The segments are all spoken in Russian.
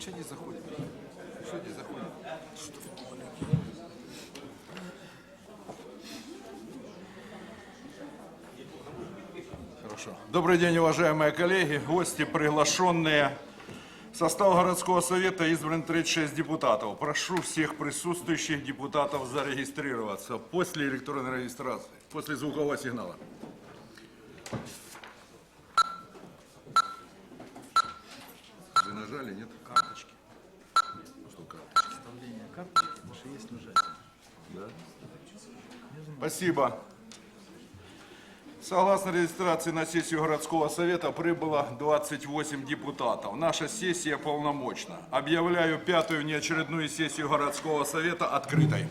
Че не заходит? Что не заходит? Хорошо. Добрый день, уважаемые коллеги, гости, приглашенные. Состав городского совета избран 36 депутатов. Прошу всех присутствующих депутатов зарегистрироваться после электронной регистрации, после звукового сигнала. Вы нажали, нет? Карточки. Что карточки? Вставление карточки наши есть нажатие. Да? Спасибо. Согласно регистрации на сессию городского совета прибыло 28 депутатов. Наша сессия полномочна. Объявляю пятую внеочередную сессию городского совета открытой.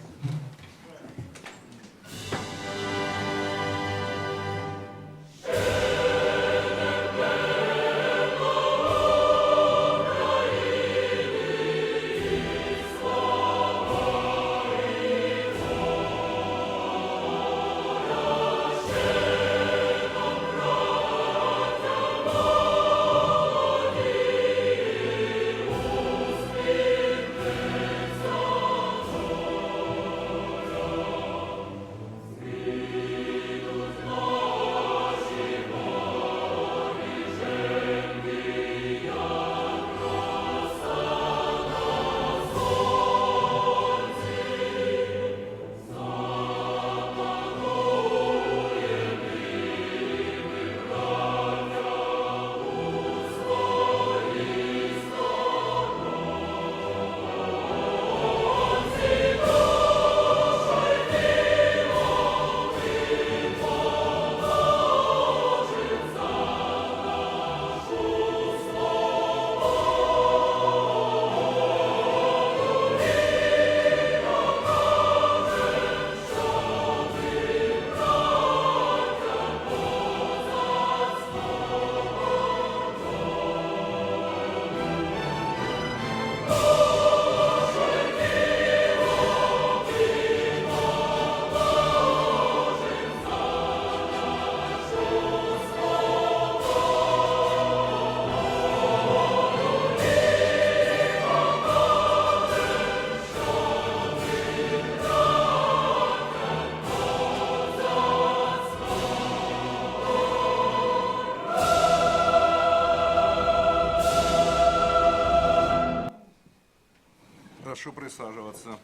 Прошу присаживаться.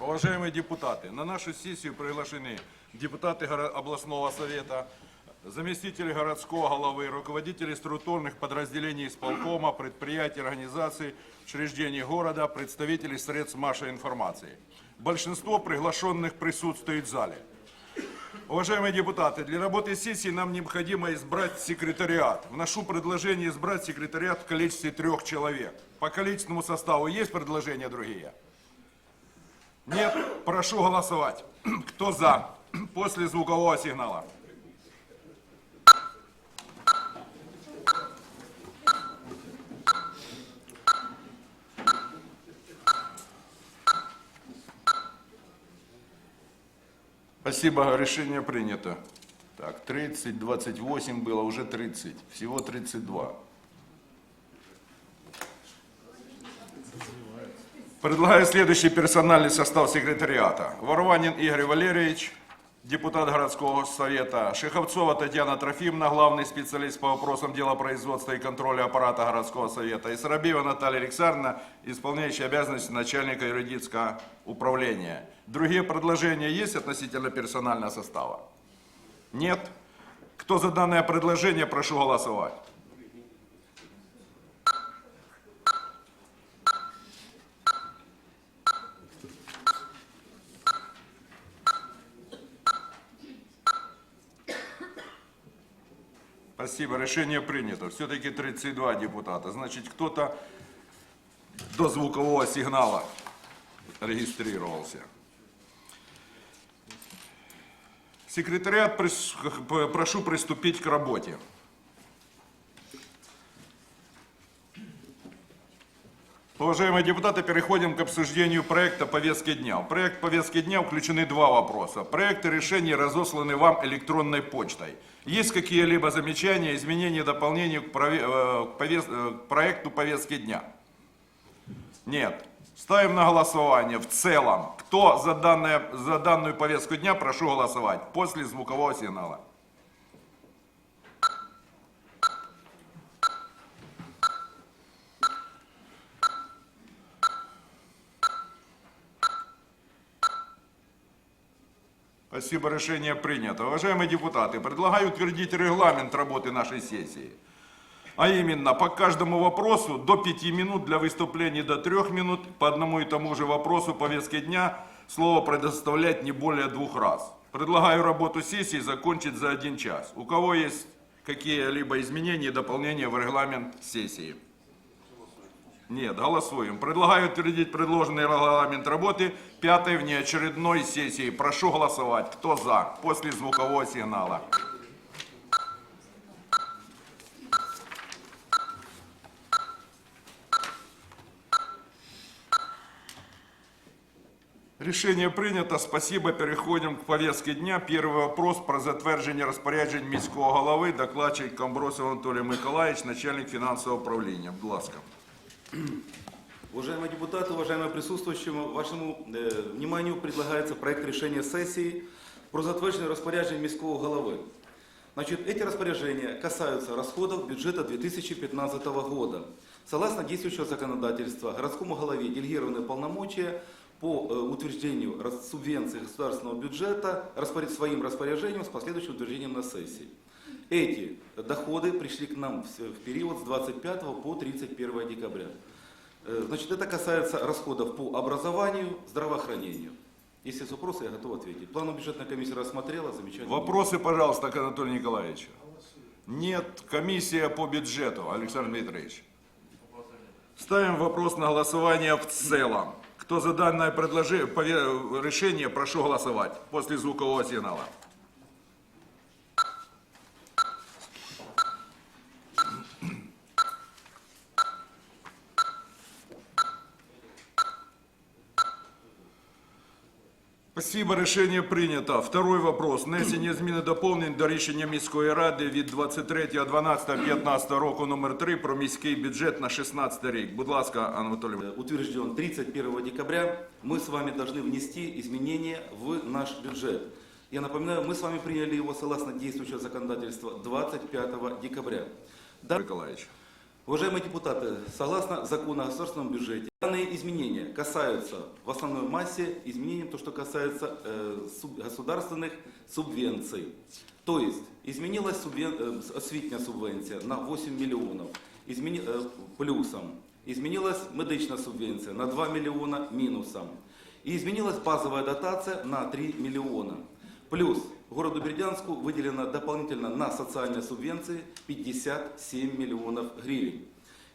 Уважаемые депутаты, на нашу сессию приглашены депутаты областного совета, заместители городского головы, руководители структурных подразделений исполкома, предприятий, организаций, учреждений города, представители средств массовой информации. Большинство приглашенных присутствует в зале. Уважаемые депутаты, для работы сессии нам необходимо избрать секретариат. Вношу предложение избрать секретариат в количестве трех человек. По количественному составу есть предложения другие? Нет? Прошу голосовать. Кто за? После звукового сигнала. Спасибо, решение принято. Так, 30, 28 было, уже 30. Всего 32. Предлагаю следующий персональный состав секретариата. Варванин Игорь Валерьевич, депутат городского совета. Шеховцова Татьяна Трофимовна, главный специалист по вопросам дела производства и контроля аппарата городского совета. И Сарабиева Наталья Александровна, исполняющая обязанности начальника юридического управления. Другие предложения есть относительно персонального состава? Нет? Кто за данное предложение, прошу голосовать. Спасибо, решение принято. Все-таки 32 депутата. Значит, кто-то до звукового сигнала регистрировался. Секретариат, прошу приступить к работе. Уважаемые депутаты, переходим к обсуждению проекта повестки дня. В проект повестки дня включены два вопроса. Проекты решений разосланы вам электронной почтой. Есть какие-либо замечания, изменения, дополнения к, прове- э, к повес- э, к проекту повестки дня? Нет. Ставим на голосование в целом. Кто за, данное, за данную повестку дня, прошу голосовать. После звукового сигнала. Спасибо, решение принято. Уважаемые депутаты, предлагаю утвердить регламент работы нашей сессии. А именно, по каждому вопросу до 5 минут, для выступлений до 3 минут, по одному и тому же вопросу повестки дня слово предоставлять не более двух раз. Предлагаю работу сессии закончить за один час. У кого есть какие-либо изменения и дополнения в регламент сессии? Нет, голосуем. Предлагаю утвердить предложенный регламент работы пятой внеочередной сессии. Прошу голосовать. Кто за? После звукового сигнала. Решение принято. Спасибо. Переходим к повестке дня. Первый вопрос про затвердження розпоряджень міського голови. Докладчик Комбросов Анатолій Миколаївич, начальник фінансового управління. Будь ласка. Уважаемые депутаты, уважаемые присутствующие, вашему э, вниманию предлагается проект решения сессии про затвердження розпоряджень міського голови. Значит, эти распоряжения касаются расходов бюджета 2015 года. Согласно действующего законодательства, городскому голове делегированы полномочия по э, утверждению субвенций государственного бюджета своим распоряжением с последующим утверждением на сессии. Эти доходы пришли к нам в период с 25 по 31 декабря. Э, Значит, это касается расходов по образованию, здравоохранению. Если есть вопросы, я готов ответить. План бюджетная комиссия рассмотрела, замечательно. Вопросы, пожалуйста, к Анатолию Николаевичу. Нет. Комиссия по бюджету. Александр Дмитриевич. Ставим вопрос на голосование в целом. Кто за данное предложение, решение, прошу голосовать. После звукового сигнала. Спасибо, рішення прийнято. Второй вопрос. Внесення змін і доповнень до рішення міської ради від 23.12.15 року номер 3 про міський бюджет на 16 рік. Будь ласка, Анатолій. Э, утвержден 31 декабря, мы с вами должны внести изменения в наш бюджет. Я напоминаю, мы с вами приняли его согласно действующего законодательства 25 декабря. Да- Миколаївич. Уважаемые депутаты, согласно закону о государственном бюджете, данные изменения касаются в основной массе изменений, то, что касается э, государственных субвенций. То есть изменилась субвен... э, освітня субвенция на 8 миллионов измени... э, плюсом, изменилась медична субвенция на 2 миллиона минусом, и изменилась базовая дотация на 3 миллиона. Плюс городу Бердянску выделено дополнительно на социальные субвенции 57 миллионов гривен.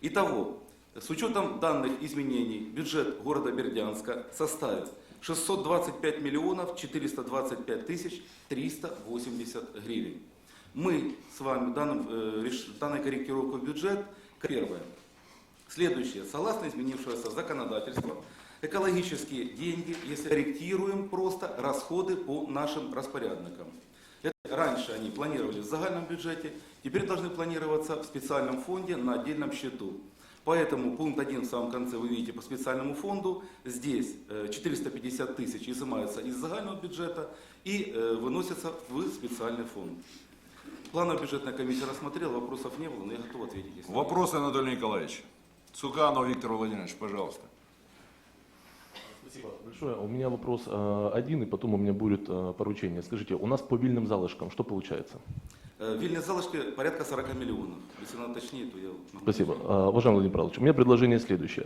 Итого, с учетом данных изменений, бюджет города Бердянска составит 625 миллионов 425 тысяч 380 гривен. Мы с вами данным, э, данной корректировкой в бюджет, первое, Следующее. Согласно изменившегося законодательства, экологические деньги, если корректируем просто расходы по нашим распорядникам. Это раньше они планировали в загальном бюджете, теперь должны планироваться в специальном фонде на отдельном счету. Поэтому пункт 1 в самом конце вы видите по специальному фонду. Здесь э, 450 тысяч изымаются из загального бюджета и э, выносятся в специальный фонд. Плановая бюджетная комиссия рассмотрела, вопросов не было, но я готов ответить. Если Вопрос, Анатолий Николаевич. Цуканов Виктор Владимирович, пожалуйста. Спасибо большое. У меня вопрос э, один, и потом у меня будет э, поручение. Скажите, у нас по вильным залышкам что получается? Э, Вильные залышки порядка 40 миллионов. Если надо точнее, то я... могу Спасибо. Э, Уважаемый Владимир Павлович, у меня предложение следующее.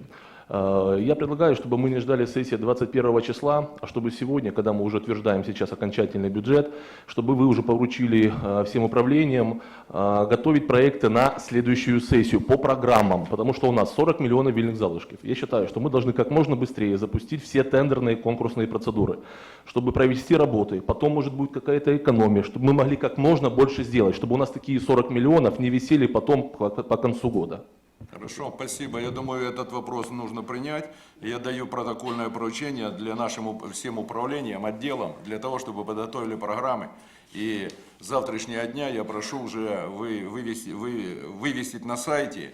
Э, Я предлагаю, чтобы мы не ждали сессии 21 числа, а чтобы сегодня, когда мы уже утверждаем сейчас окончательный бюджет, чтобы вы уже поручили э, всем управлениям готовить проекты на следующую сессию по программам, потому что у нас 40 миллионов вильных залышков. Я считаю, что мы должны как можно быстрее запустить все тендерные конкурсные процедуры, чтобы провести работы, потом может будет какая-то экономия, чтобы мы могли как можно больше сделать, чтобы у нас такие 40 миллионов не висели потом по, по концу года. Хорошо, спасибо. Я думаю, этот вопрос нужно принять. Я даю протокольное поручение для нашим всем управлениям, отделам, для того, чтобы подготовили программы. И завтрашнего дня я прошу уже вы, вывести, вы, вывесить на сайте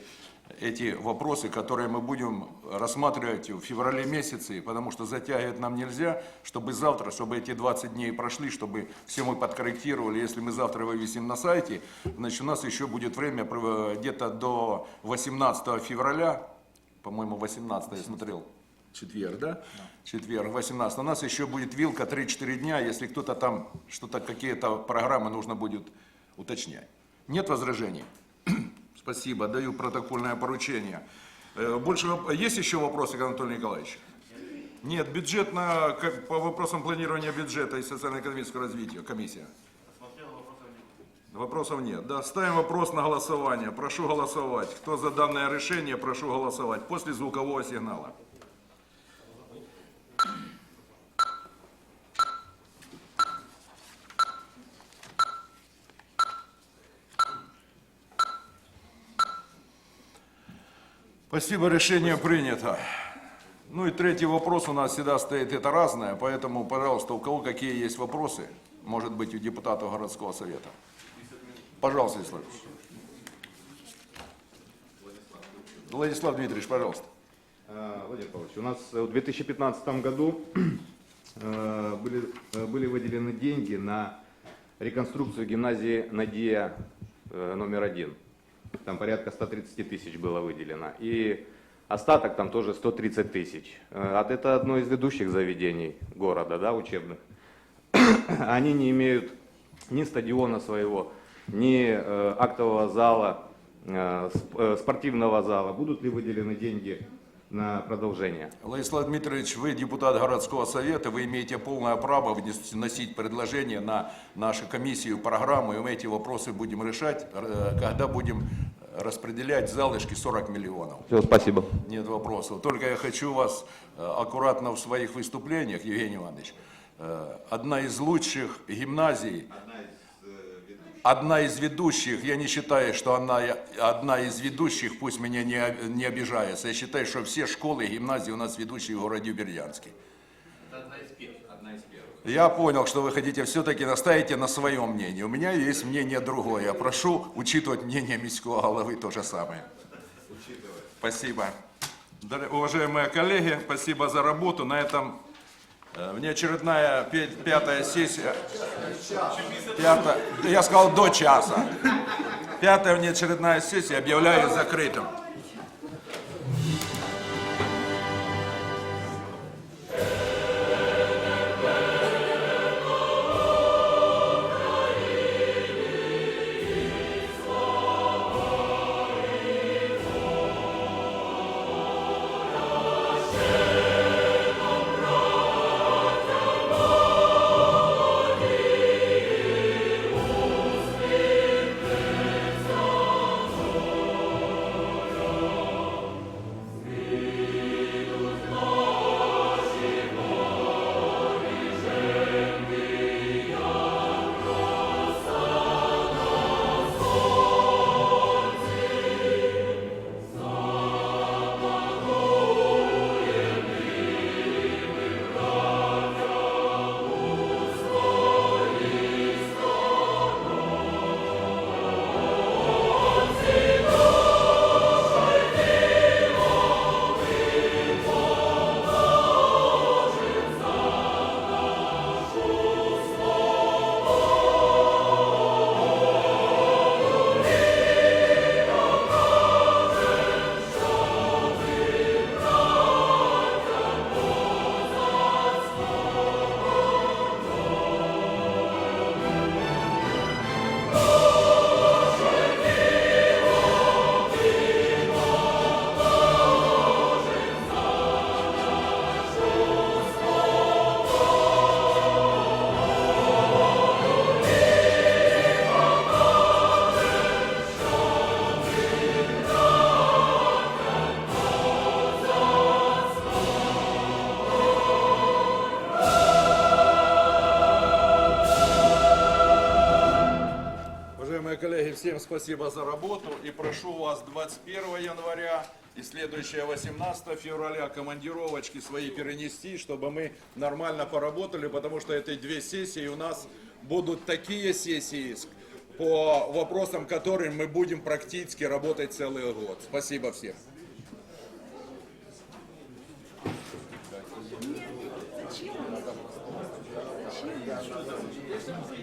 эти вопросы, которые мы будем рассматривать в феврале месяце, потому что затягивать нам нельзя, чтобы завтра, чтобы эти 20 дней прошли, чтобы все мы подкорректировали. Если мы завтра вывесим на сайте, значит у нас еще будет время где-то до 18 февраля, по-моему, 18 я смотрел, четверг, да? Четверг, 18. У нас еще будет вилка 3-4 дня, если кто-то там, что-то, какие-то программы нужно будет уточнять. Нет возражений? Спасибо, даю протокольное поручение. Э, Больше есть еще вопросы к Анатолию? Нет, бюджет на, как- по вопросам планирования бюджета и социально-экономического развития, комиссия. Вопросов нет. Да, ставим вопрос на голосование. Прошу голосовать. Кто за данное решение, прошу голосовать. После звукового сигнала. Спасибо, решение принято. Ну и третий вопрос у нас всегда стоит, это разное, поэтому, пожалуйста, у кого какие есть вопросы, может быть, у депутатов городского совета. Пожалуйста, Владислав. Владислав Дмитриевич, пожалуйста. А, Владимир Павлович, у нас в 2015 году э, были, э, были выделены деньги на реконструкцию гимназии «Надия» э, номер один. Там порядка 130 тысяч было выделено. И остаток там тоже 130 тысяч. А Это одно из ведущих заведений города, да, учебных. Они не имеют ни стадиона своего, ни э, актового зала, э, спортивного зала. Будут ли выделены деньги на продолжение? Владислав Дмитриевич, вы депутат городского совета, вы имеете полное право вносить предложения на нашу комиссию, программу, и мы эти вопросы будем решать, э, когда будем распределять залышки 40 миллионов. Все, спасибо. Нет вопросов. Только я хочу вас э, аккуратно в своих выступлениях, Евгений Иванович, э, одна из лучших гимназий, одна из ведущих, я не считаю, что она одна из ведущих, пусть меня не, не обижается, я считаю, что все школы и гимназии у нас ведущие в городе Бердянске. Я понял, что вы хотите все-таки наставите на своем мнении. У меня есть мнение другое. Я прошу учитывать мнение міського головы то же самое. Спасибо. Дорогие- Уважаемые коллеги, спасибо за работу. На этом внеочередная пе- пятая сессия. Пятая, я сказал до часа. Пятая внеочередная сессия объявляю закрытым. Всем спасибо за работу и прошу вас 21 января и следующее 18 февраля командировочки свои перенести, чтобы мы нормально поработали, потому что эти две сессии у нас будут такие сессии, по вопросам, которым мы будем практически работать целый год. Спасибо всем. Зачем? Зачем?